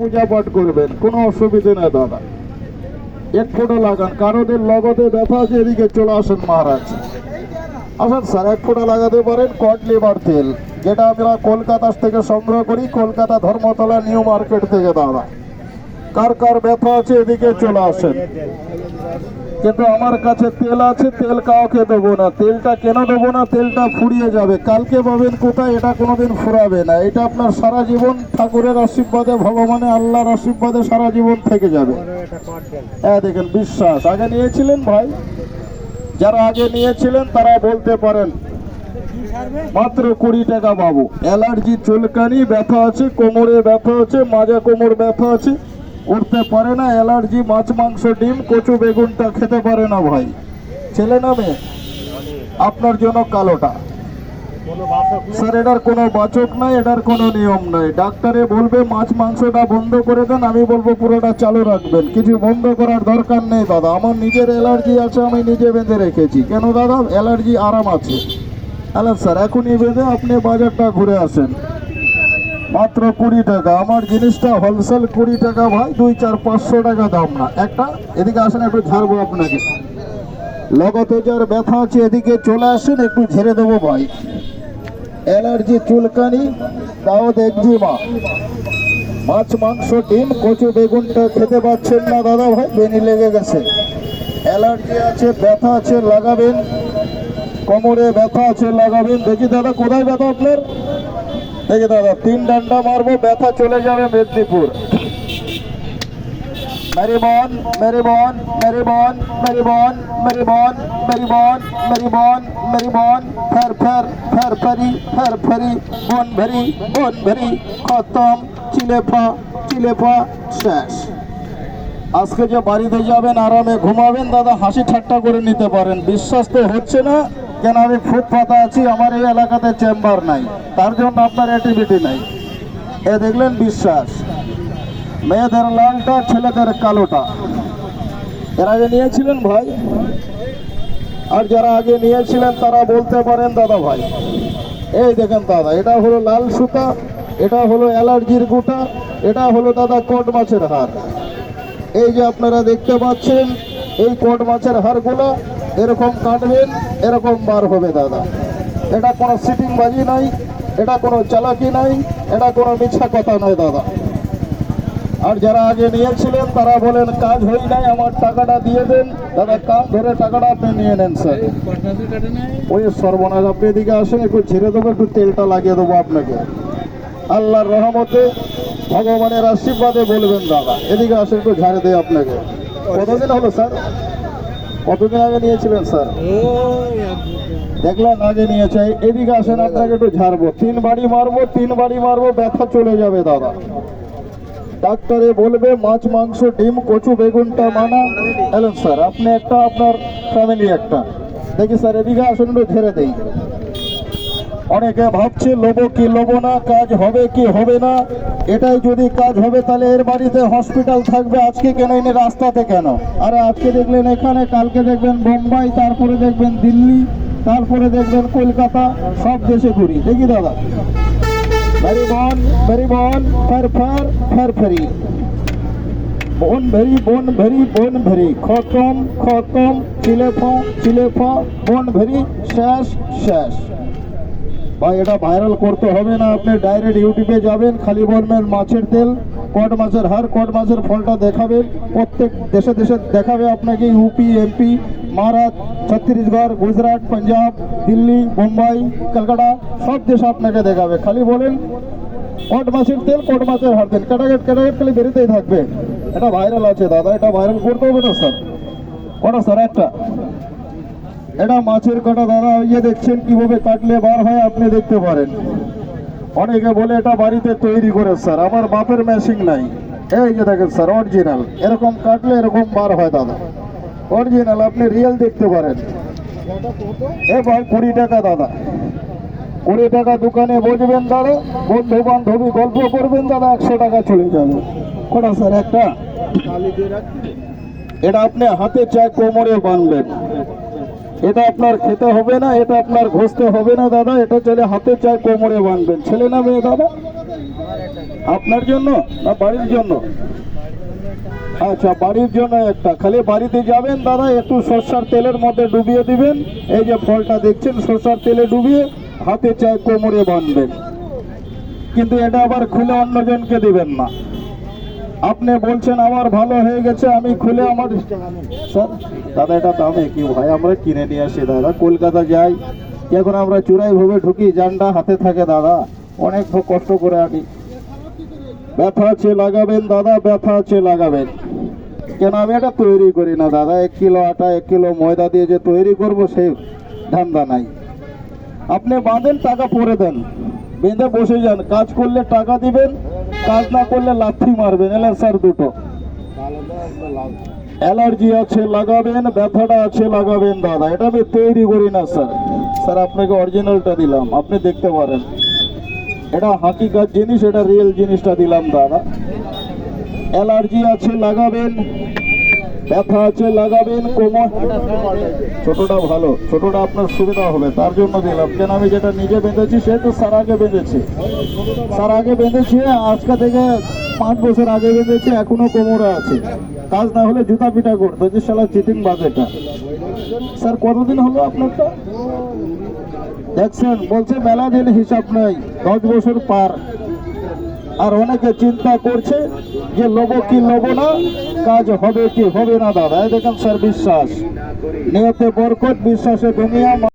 পূজা পাঠ করবেন, কোনো অসুবিধে নেই দাদা। এক ফোঁটা লাগান, কারোদের লগতে ব্যথা আছে, এদিকে চলে আসেন মহারাজ। আসেন স্যার, এক ফোঁটা লাগাতে পারেন, কট লিভার তেল। যেটা আমরা কলকাতা থেকে সংগ্রহ করি, কলকাতা ধর্মতলা, নিউ মার্কেট থেকে, দাদা। কার কার ব্যথা আছে, এদিকে চলে আসেন। কিন্তু আমার কাছে তেল আছে, তেল কাউকে দেবো না। তেলটা কেন দেবো না? তেলটা ফুরিয়ে যাবে। কালকে পাবেন কোথায়, এটা কোনোদিন ফুরাবে না। এটা আপনার সারা জীবন ঠাকুরের আশীর্বাদে, ভগবানে, আল্লাহর আশীর্বাদে সারা জীবন থেকে যাবে। হ্যাঁ দেখেন বিশ্বাস। আগে নিয়েছিলেন ভাই? যারা আগে নিয়েছিলেন, তারা বলতে পারেন। মাত্র কুড়ি টাকা পাবো অ্যালার্জি চুলকানি, ব্যথা আছে, কোমরে ব্যথা আছে, মাজা কোমর ব্যথা আছে। উঠতে পারে না, অ্যালার্জি, মাছ, মাংস, ডিম, কচু, বেগুনটা খেতে পারে না ভাই। ছেলে না মেয়ে? আপনার জন্য কালোটা। স্যার, এটার কোনো বাচক নাই, এটার কোনো নিয়ম নাই। ডাক্তারে বলবে, মাছ, মাংসটা বন্ধ করে দেন, আমি বলব পুরোটা চালু রাখবেন। কিছু বন্ধ করার দরকার নেই, দাদা। আমার নিজের অ্যালার্জি আছে, আমি নিজে বেঁধে রেখেছি। কেন, দাদা? অ্যালার্জি আরাম আছে। হ্যালো স্যার, এখনই বেঁধে আপনি বাজারটা ঘুরে আসেন। মাত্র কুড়ি টাকা। আমার জিনিসটা হোলসেল কুড়ি টাকা ভাই, দুই, চার, পাঁচশো টাকা দাম না। একটা, এদিকে আসেন, একটু ঝাড়বো আপনাকে। লগতে যার ব্যথা আছে, এদিকে চলে আসেন, একটু ঝেড়ে দেবো ভাই। অ্যালার্জি চুলকানি, তাও একজিমা মাছ, মাংস, ডিম, কচু বেগুনটা খেতে পাচ্ছেন না দাদা ভাই, বেনি লেগে গেছে। অ্যালার্জি আছে, ব্যথা আছে, লাগাবেন। কোমরে ব্যথা আছে, লাগাবেন। দেখি দাদা, কোথায় ব্যথা আপনার? দেখে দাদা, তিন ডান্ডা মারবো, ব্যথা চলে যাবে মেদিনীপুর। মেরিবন মেরিবন মেরিবন মেরিবন মেরিবন মেরিবন মেরিবন মেরিবন, ফের ফের ফের, ফেরি ফের, ফেরি, বন ভেরি বন ভেরি, খতম, চিলেফা চিলেফা শেষ। আজকে যে বাড়িতে যাবেন, আরামে ঘুমাবেন, দাদা, হাসি ঠাট্টা করে নিতে পারেন। বিশ্বাস তো হচ্ছে না কেন আমি ফুটপাতে আছি? আমার এই এলাকাতে চেম্বার নাই। তার জন্য আপনার অ্যাক্টিভিটি নাই। এ দেখলেন বিশ্বাস। মেয়েদের লালটা, ছেলেদের কালোটা। এর আগে নিয়েছিলেন ভাই? আর যারা আগে নিয়েছিলেন, তারা বলতে পারেন, দাদা ভাই, এই দেখেন দাদা, এটা হলো লাল সুতা, এটা হলো অ্যালার্জির গুটা, এটা হলো দাদা কট মাছের হার এই যে আপনারা দেখতে পাচ্ছেন, এই কট মাছের হারগুলো এরকম কাটবেন, এরকম বার হবে দাদা। এটা কোনো সিটিং বাজি নাই, এটা কোনো চালাকি নাই, এটা কোনো মিথ্যা কথা নয় দাদা। আর যারা আগে নিয়েছিলেন, তারা বলেন, কাজ হই নাই, আমার টাকাটা দিয়ে দেন। দাদা, কাজ ধরে টাকাটা আপনি নিয়ে নেন, স্যার। ওই সর্বনাশ, আপনি এদিকে আসেন, একটু ছেড়ে দেবো, একটু তেলটা লাগিয়ে দেবো আপনাকে। আল্লাহর রহমতে, ভগবানের আশীর্বাদে বলবেন, দাদা। এদিকে আসে একটু ঝাড়ে দেয় আপনাকে। কতদিন হলো, স্যার? কতদিন আগে নিয়েছিলেন স্যার? দেখলেন আগে নিয়েছে। এদিকে আসেন আপনাকে একটু ঝাড়বো। তিন বাড়ি মারবো তিন বাড়ি মারবো ব্যথা চলে যাবে দাদা। ডাক্তারে বলবে মাছ মাংস ডিম কচু বেগুনটা মানা। এলেন স্যার আপনি একটা আপনার ফ্যামিলি একটা। দেখি স্যার এদিকে আসুন একটু ঝেড়ে দেই। অনেকে ভাবছে লোবো কি লোবো না? কাজ হবে কি হবে না? এটাই যদি কাজ হবে, তাহলে এর বাড়িতে হসপিটাল থাকবে। আজকে কেন এনে রাস্তাতে কেন? আরে আজকে দেখলেন এখানে, কালকে দেখবেন বোম্বাই, তারপরে দেখবেন দিল্লি, তারপরে দেখবেন কলকাতা, সব দেশে ঘুরি। দেখি দাদা। ভেরি বন ভেরি বন ফেরি বন ভেরি বন ভেরি বন ভেরি খতম খতম চিলেফ চিলেফ বন ভেরি শেষ শেষ ভাই, এটা ভাইরাল করতে হবে না। আপনি ডাইরেক্ট ইউটিউবে যাবেন, খালি বলবেন মাছের তেল কট মাছের হার কট মাছের ফলটা দেখাবেন। প্রত্যেক দেশে দেশে দেখাবে আপনাকে ইউপি এমপি মহারাষ্ট্র ছত্তিশগড় গুজরাট পাঞ্জাব দিল্লি মুম্বাই কলকাতা সব দেশ আপনাকে দেখাবে। খালি বলেন কট মাছের তেল কট মাছের হার তেল ক্যাটাগেট ক্যাটাগেট খালি বেরোতেই থাকবে। এটা ভাইরাল আছে, দাদা, এটা ভাইরাল করতে হবে না স্যার কটা স্যার একটা? এটা মাছের কাটা দাদা ইয়ে দেখছেন কীভাবে কাটলে বার হয় আপনি দেখতে পারেন। অনেকে বলে এটা বাড়িতে তৈরি করে, স্যার। আমার বাপের মেশিন নাই। এই যে দেখেন, স্যার অরিজিনাল এরকম কাটলে এরকম বার হয়, দাদা। অরিজিনাল আপনি রিয়েল দেখতে পারেন। এ ভাই, কুড়ি টাকা, দাদা। কুড়ি টাকা দোকানে বসবেন, দাদা। বন্ধু বান্ধবী গল্প করবেন, দাদা। একশো টাকা চলে যাবে। কটা, স্যার, একটা? এটা আপনি হাতে চায় কোমরে বানবেন এটা আপনার খেতে হবে না, এটা আপনার ঘষতে হবে না দাদা, এটা চলে হাতে চায়, কোমরে বানবেন ছেলে না মেয়ে দাদা? আপনার জন্য না বাড়ির জন্য? আচ্ছা বাড়ির জন্য একটা। খালি বাড়িতে যাবেন দাদা, একটু সর্ষার তেলের মধ্যে ডুবিয়ে দিবেন। এই যে ফলটা দেখছেন, সর্ষার তেলে ডুবিয়ে হাতে চায়, কোমরে বাঁধবেন। কিন্তু এটা আবার খুলে অন্যজনকে দিবেন না। আপনি বলছেন আমার ভালো হয়ে গেছে, আমি খুলে আমার স্যার দাদা, এটা দামে কি ভাই? আমরা কিনে নিয়ে আসি, দাদা। কলকাতা যাই, এখন আমরা চূড়াই ভাবে ঢুকি জানটা হাতে থাকে, দাদা। অনেক কষ্ট করে আনি। ব্যথা আছে, লাগাবেন, দাদা, ব্যথা আছে, লাগাবেন। কেন, আমি এটা তৈরি করি না, দাদা। এক কিলো আটা, এক কিলো ময়দা দিয়ে যে তৈরি করব সেই ধান্দা নাই। আপনি বাঁধেন, টাকা পরে দেন। বেঁধে বসে যান। কাজ করলে টাকা দিবেন কাজ না করলে লাথি মারবেন এলার্সার দুটো। অ্যালার্জি আছে, লাগাবেন, ব্যথাটা আছে, লাগাবেন দাদা। এটা আমি তৈরি করি না, স্যার। স্যার, আপনাকে অরিজিনালটা দিলাম, আপনি দেখতে পারেন। এটা হাকিকার জিনিস, এটা রিয়েল জিনিসটা দিলাম, দাদা। অ্যালার্জি আছে, লাগাবেন। ব্যথা আছে, লাগাবেন, কোমর। ছোটটা ভালো, ছোটটা আপনার সুবিধা হবে, তার জন্য দিলাম। কেন, আমি যেটা নিজে বেঁধেছি, সে তো স্যার আগে বেঁধেছি। স্যার আগে বেঁধেছি, আজকে থেকে পাঁচ বছর আগে বেঁধেছি, এখনও কোমরে আছে। কাজ না হলে জুতা পিটা করতো যে সালা চিটিং বাজেটা স্যার, কতদিন হলো আপনারটা? দেখছেন, বলছে মেলা দিন হিসাব নেই, দশ বছর পার। আর অনেকে চিন্তা করছে যে লোবো কি লোবো না, কাজ হবে কি হবে না, দাদা। দেখেন স্যার, বিশ্বাস। নিয়তে বরকত, বিশ্বাসে দুনিয়া